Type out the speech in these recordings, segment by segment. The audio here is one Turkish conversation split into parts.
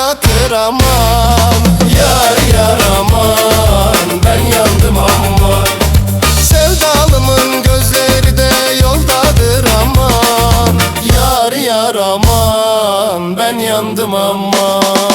yar aman Yar yar aman Ben yandım aman Sevdalımın gözleri de yoldadır aman. Yar yar aman Ben yandım aman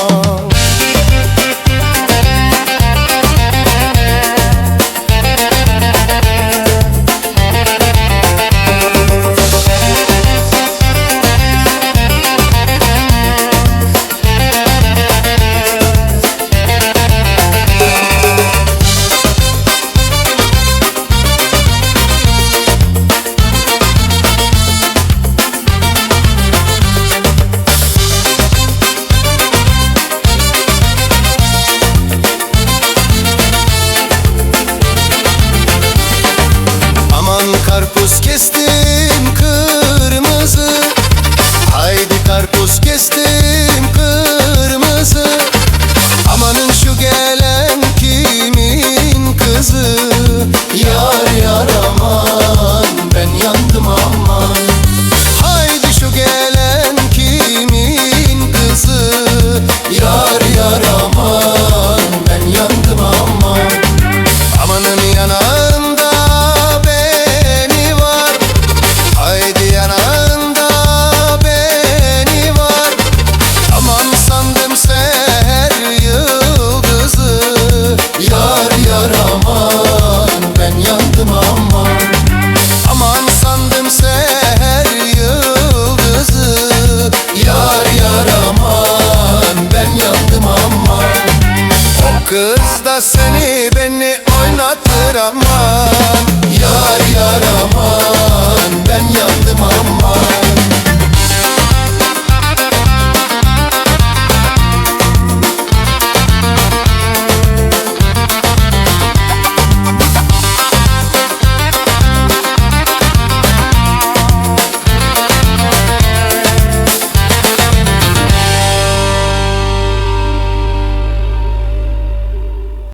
karpuz kestim kırmızı. Haydi karpuz kestim kırmızı. Amanın şu gelen kimin kızı? Yar oynatır aman. Yar yar aman ben yandım aman